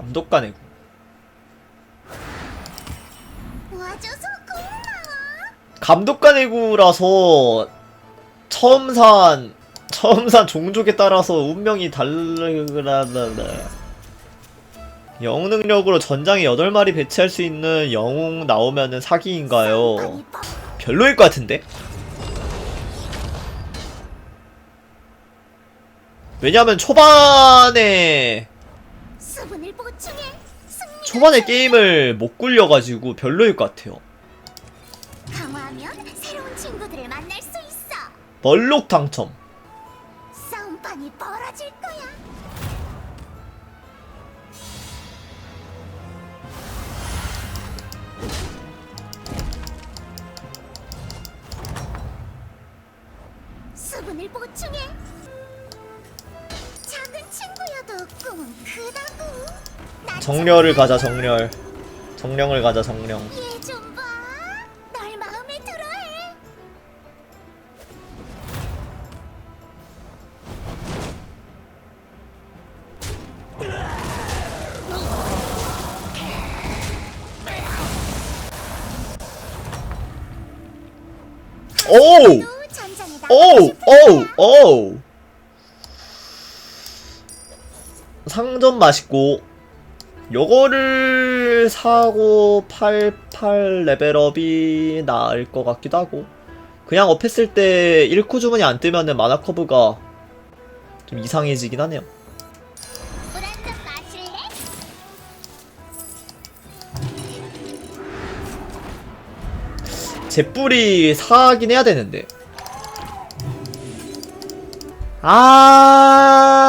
감독관 해구 와줘서 고마워. 감독관 해구라서 처음 산 처음 산 종족에 따라서 운명이 다르라다 영웅 능력으로 전장에 8마리 배치할 수 있는 영웅 나오면은 사기인가요? 별로일 것 같은데? 왜냐면 초반에 수분을 보충해. 승리가 초반에 게임을 못 굴려가지고 별로일 것 같아요. 강화하면 새로운 친구들을 만날 수 있어. 멀록 당첨. 싸움판이 벌어질 거야. 수분을 보충해. 정렬을 가자 정렬. 정령을 가자 정령. 얘좀 봐. 널 마음에 들어해. 오! 또 오! 오! 오! 상점 맛있고 요거를 사고 88 레벨업이 나을 것 같기도 하고 그냥 업했을 때 1코 주문이 안 뜨면은 마나 커브가 좀 이상해지긴 하네요 물한잔 마실래? 제 뿔이 사긴 해야 되는데. 아.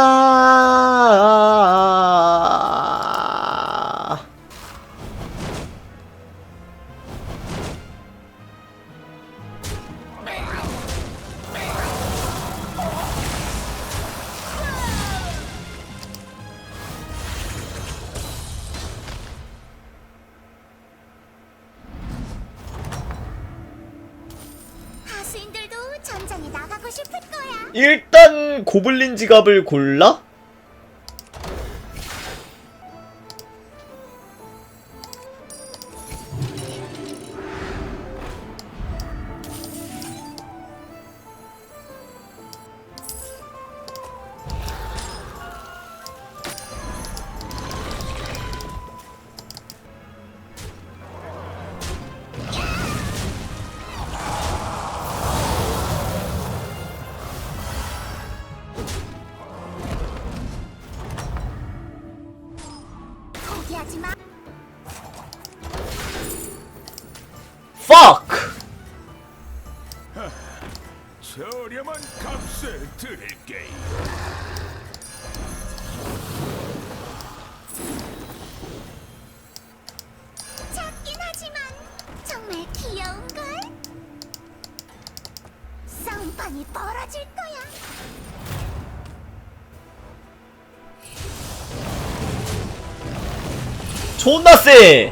일단 고블린 지갑을 골라? 작긴 하지만 정말 귀여운 걸. 존나 세!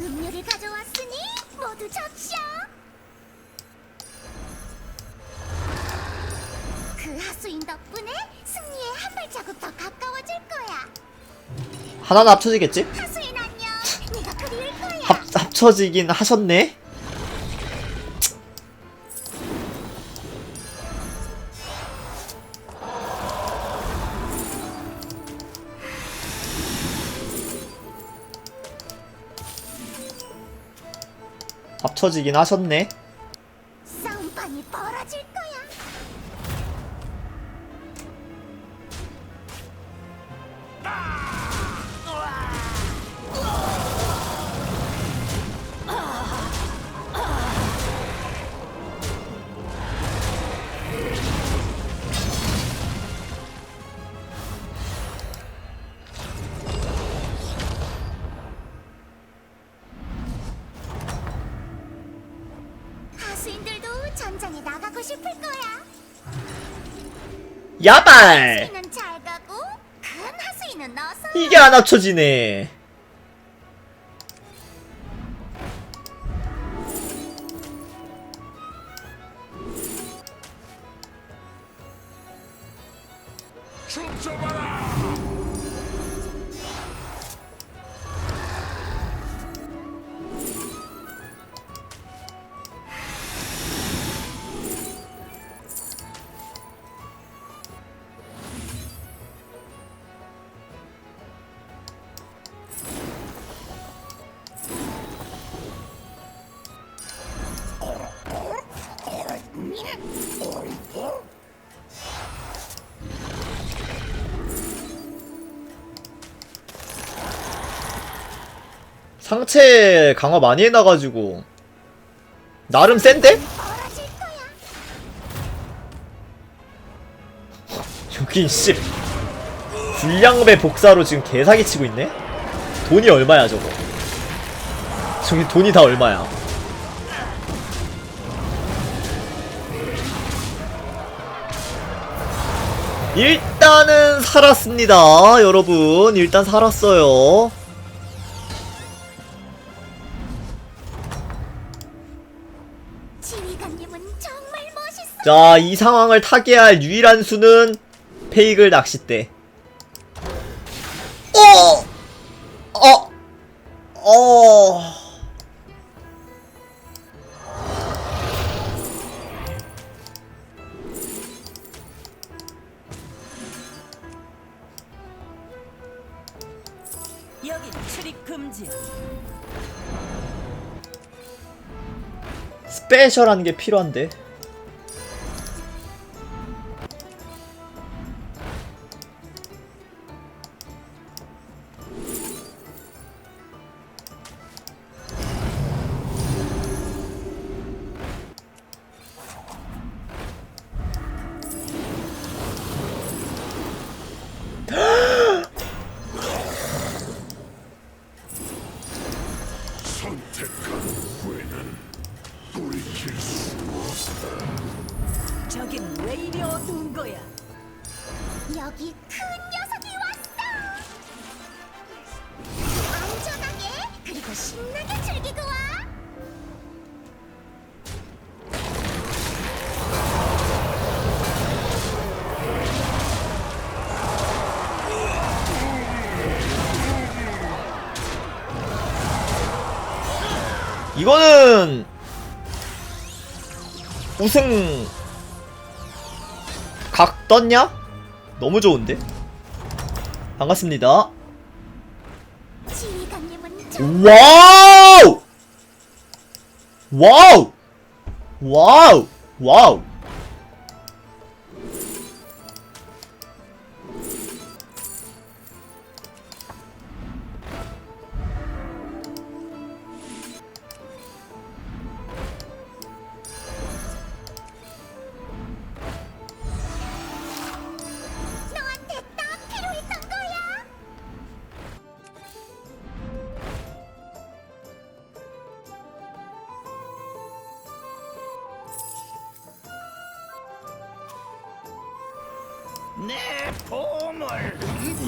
음료를 가져왔으니 모두 적셔. 그 하수인 덕분에 승리에 한 발자국 더 가까워질 거야. 하나는 합쳐지겠지? 하수인 안녕. 네가 그리울 거야. 합, 합쳐지긴 하셨네? 합쳐지긴 하셨네? 싸움판이 벌어질 거야. 하 야. 야발! 하수인은 잘 가고 큰 하수인은 어서. 이게 안 합쳐지네. 춤춰봐라 상체 강화 많이 해놔가지고. 나름 센데? 여긴 씨. 불량배 복사로 지금 개사기 치고 있네? 돈이 얼마야 저거? 저기 돈이 다 얼마야? 일단은 살았습니다 여러분. 일단 살았어요 자 이 상황을 타개할 유일한 수는 페이글 낚싯대 어! 어! 어... 여긴 출입 금지야. 스페셜한 게 필요한데 이거는 우승 각 떴냐? 너무 좋은데? 반갑습니다. 와우! 와우! 와우! 와우!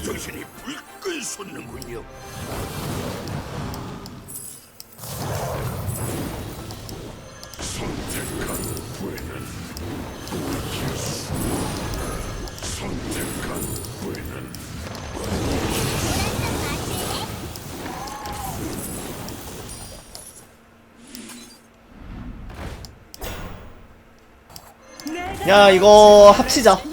정신이 불끈 솟는군요 선택한 후에는 돌이킬 수 선택한 후에는 야, 이거 합치자.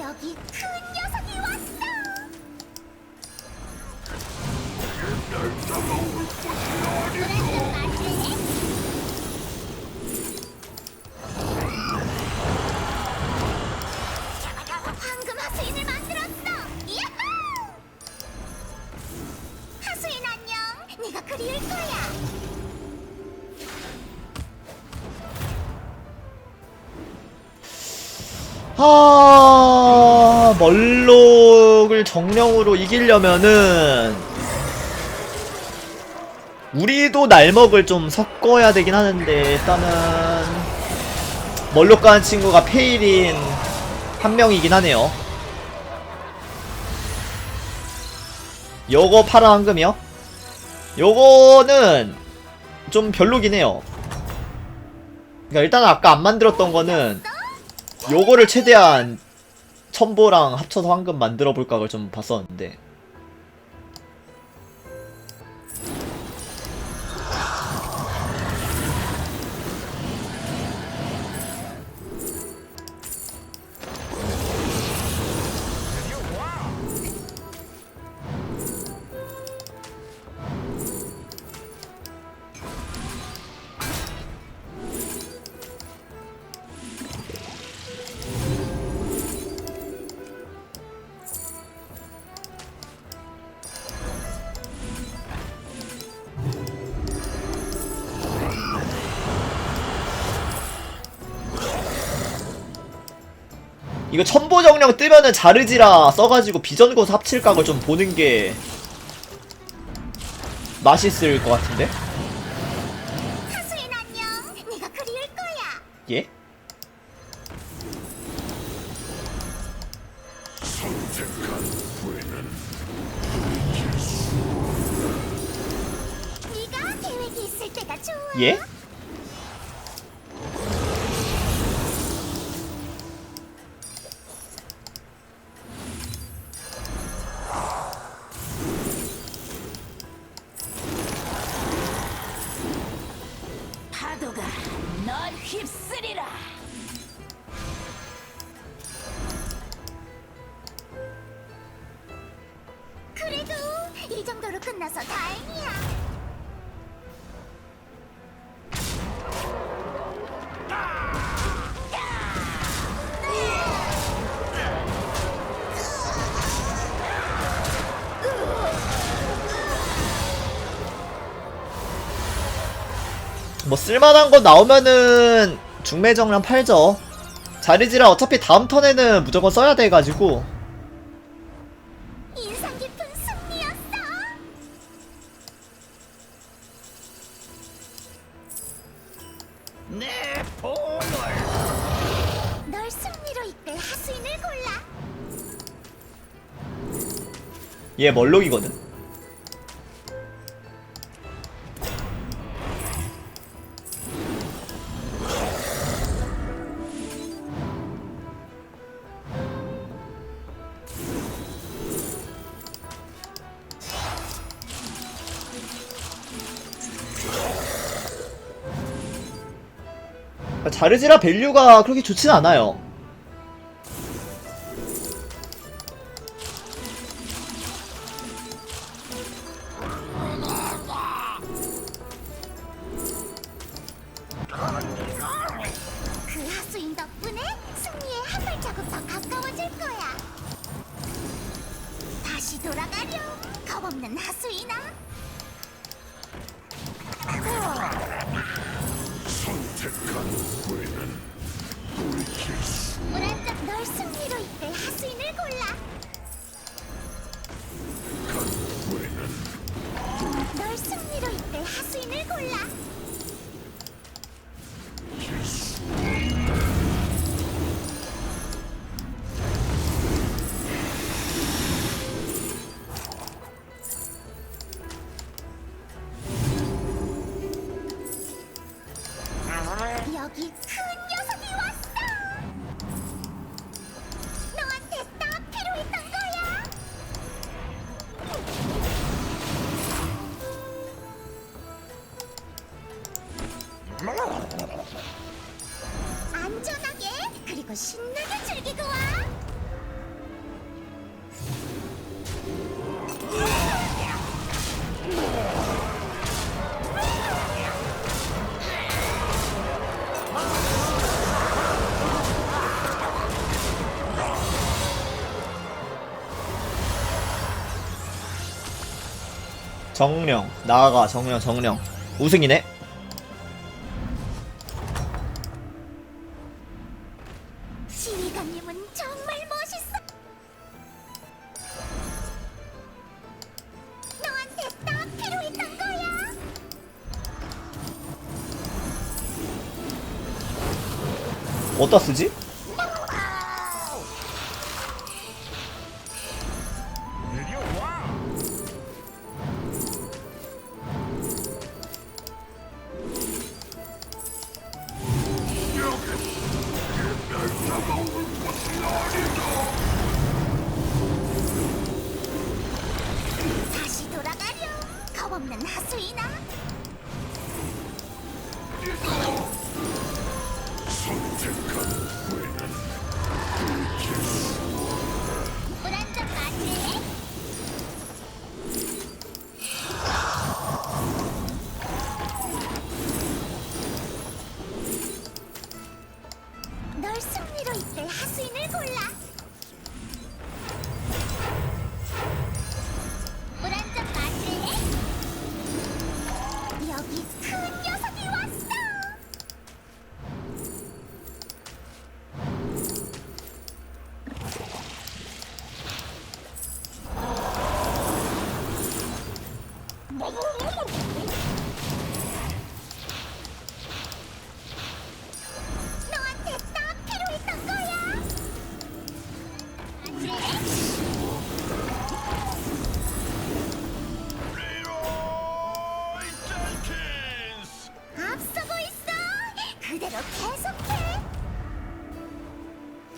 얼록을 정령으로 이기려면은 우리도 날먹을 좀 섞어야 되긴 하는데 일단은 멀록 가는 친구가 페일인 한 명이긴 하네요 요거 파란 황금이요? 요거는 좀 별로긴 해요 그니까 일단 아까 안 만들었던 거는 요거를 최대한 첨보랑 합쳐서 황금 만들어 볼 각을 좀 봤었는데 이거 첨보 정령 뜨면은 자르지라 써가지고 비전고스 합칠 각을 좀 보는 게 맛있을 것 같은데? 하수인 안녕. 네가 그리울 거야. 예? 선택한 후에는 네가 계획이 있을 때가 좋아. 예? 끝나서 다행이야. 뭐 쓸만한 거 나오면은 중매 정령 팔죠. 자르지라 어차피 다음 턴에는 무조건 써야 돼가지고 얘 멀록이거든. 자르지라 밸류가 그렇게 좋진 않아요. 그 하수인 덕분에 승리에 한 발자국 더 가까워질 거야. 다시 돌아가렴, 겁없는 하수인아. 선택한 후에는 돌이킬 수 물안적 널 승리로 이끌 하수인을 골라. 후에는 널 승리로 이끌 하수인을 골라. 여 정령 나아가 정령 정령 우승이네 지휘관님은 정말 멋있어. 너한테 딱 필요했던 거야. 어디다 쓰지?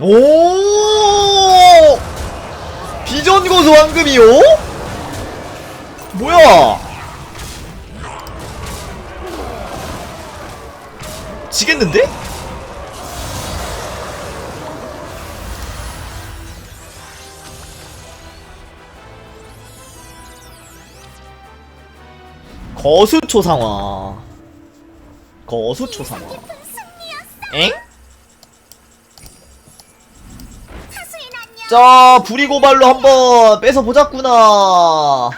오! 비전 고수 황금이요? 뭐야? 지겠는데? 거수초상화 거수초상화 엥? 자, 불이고발로 한번 뺏어보자꾸나.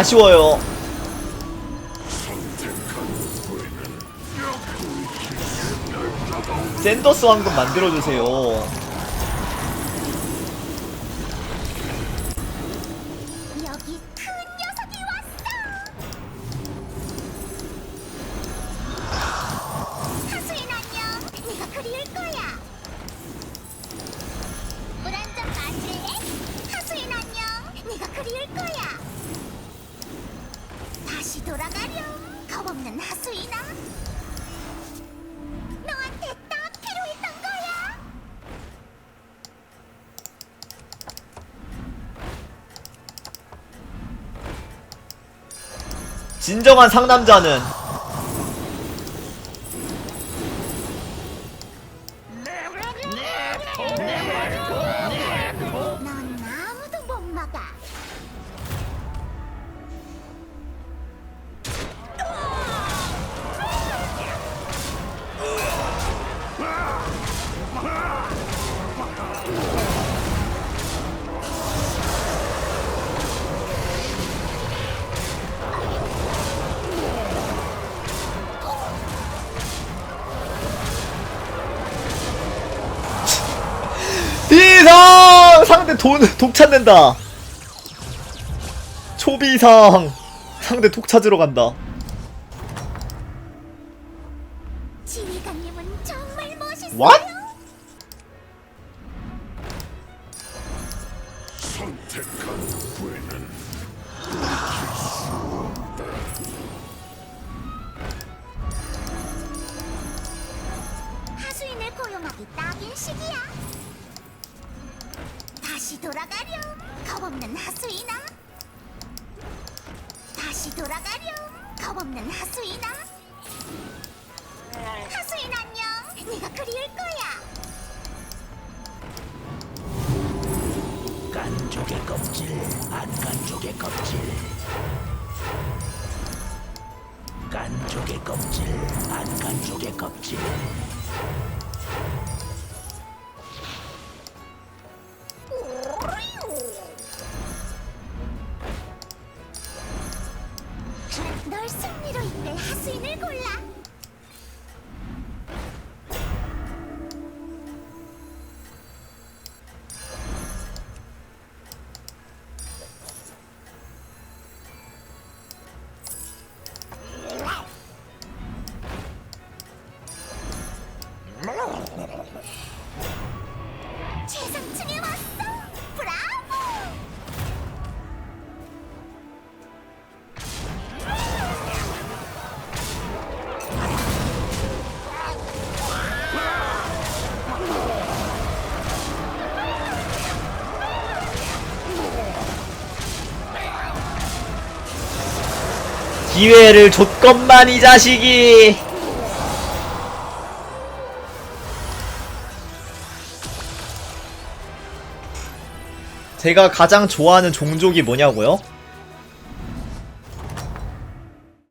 아쉬워요. 샌더스 왕국 만들어주세요. 진정한 상남자는 돈 독차된다. 초비상. 상대 독차지러 간다. 왓? 안간족의 껍질. 간족의 껍질 안간족의 껍질. 기회를 줬건만 이 자식이 제가 가장 좋아하는 종족이 뭐냐고요?